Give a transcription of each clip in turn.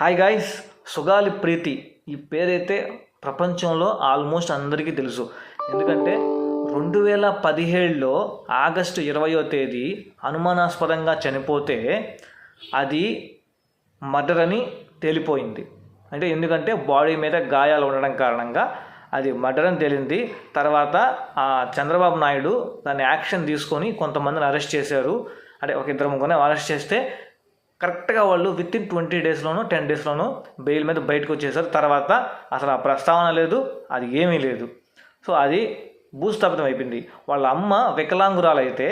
Hi guys Sugali ప్రీతి. ఈ పేరైతే ప్రపంచంలో ఆల్మోస్ట్ అందరికీ తెలుసు. ఎందుకంటే రెండు వేల పదిహేడులో ఆగస్టు ఇరవయో తేదీ అనుమానాస్పదంగా చనిపోతే అది మర్డర్ అని తేలిపోయింది. అంటే ఎందుకంటే బాడీ మీద గాయాలు ఉండడం కారణంగా అది మర్డర్ అని తేలింది. తర్వాత ఆ చంద్రబాబు నాయుడు దాన్ని యాక్షన్ తీసుకొని కొంతమందిని అరెస్ట్ చేశారు. అంటే ఒక ఇద్దరు ముగ్గురు అరెస్ట్ చేస్తే కరెక్ట్గా వాళ్ళు విత్ ఇన్ ట్వంటీ డేస్లోనూ టెన్ డేస్లోనూ బెయిల్ మీద బయటకు వచ్చేసారు. తర్వాత అసలు ఆ ప్రస్తావన లేదు అది ఏమీ లేదు. సో అది భూస్థాపితం అయిపోయింది. వాళ్ళ అమ్మ వికలాంగురాలైతే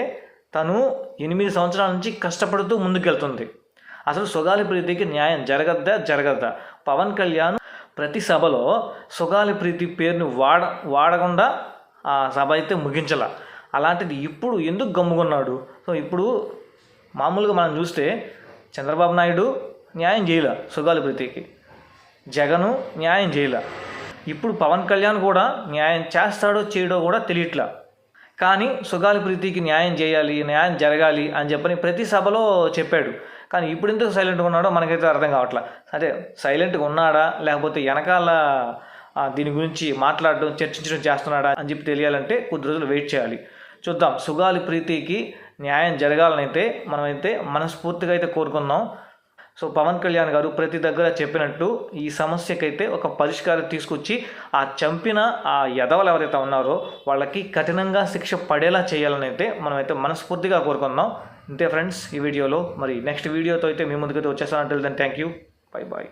తను ఎనిమిది సంవత్సరాల నుంచి కష్టపడుతూ ముందుకెళ్తుంది. అసలు సుగాలి ప్రీతికి న్యాయం జరగద్దా? జరగద్దా పవన్ కళ్యాణ్ ప్రతి సభలో సుగాలి ప్రీతి పేరుని వాడ వాడకుండా ఆ సభ అయితే ముగించాల. అలాంటిది ఇప్పుడు ఎందుకు గమ్ముకున్నాడు సో ఇప్పుడు మామూలుగా మనం చూస్తే చంద్రబాబు నాయుడు న్యాయం చేయలే సుగాలి ప్రీతికి. జగను న్యాయం చేయలే. ఇప్పుడు పవన్ కళ్యాణ్ కూడా న్యాయం చేస్తాడో చేయడో కూడా తెలియట్లా. కానీ సుగాలి ప్రీతికి న్యాయం చేయాలి న్యాయం జరగాలి అని చెప్పని ప్రతి సభలో చెప్పాడు. కానీ ఇప్పుడు ఎందుకు సైలెంట్గా ఉన్నాడో మనకైతే అర్థం కావట్లా. అదే సైలెంట్గా ఉన్నాడా లేకపోతే వెనకాల దీని గురించి మాట్లాడడం చర్చించడం చేస్తున్నాడా అని చెప్పి తెలియాలంటే కొద్ది రోజులు వెయిట్ చేయాలి. చూద్దాం. సుగాలి ప్రీతికి న్యాయం జరగాలనైతే మనమైతే మనస్ఫూర్తిగా అయితే కోరుకుందాం. సో పవన్ కళ్యాణ్ గారు ప్రతి దగ్గర చెప్పినట్టు ఈ సమస్యకైతే ఒక పరిష్కారం తీసుకొచ్చి ఆ చంపిన ఆ యదవలు ఎవరైతే ఉన్నారో వాళ్ళకి కఠినంగా శిక్ష పడేలా చేయాలని అయితే మనమైతే మనస్ఫూర్తిగా కోరుకుందాం. ఇంతే ఫ్రెండ్స్ ఈ వీడియోలో మరి నెక్స్ట్ వీడియోతో అయితే మీ ముందుకైతే వచ్చేసాను అంటే థ్యాంక్ యూ బై బాయ్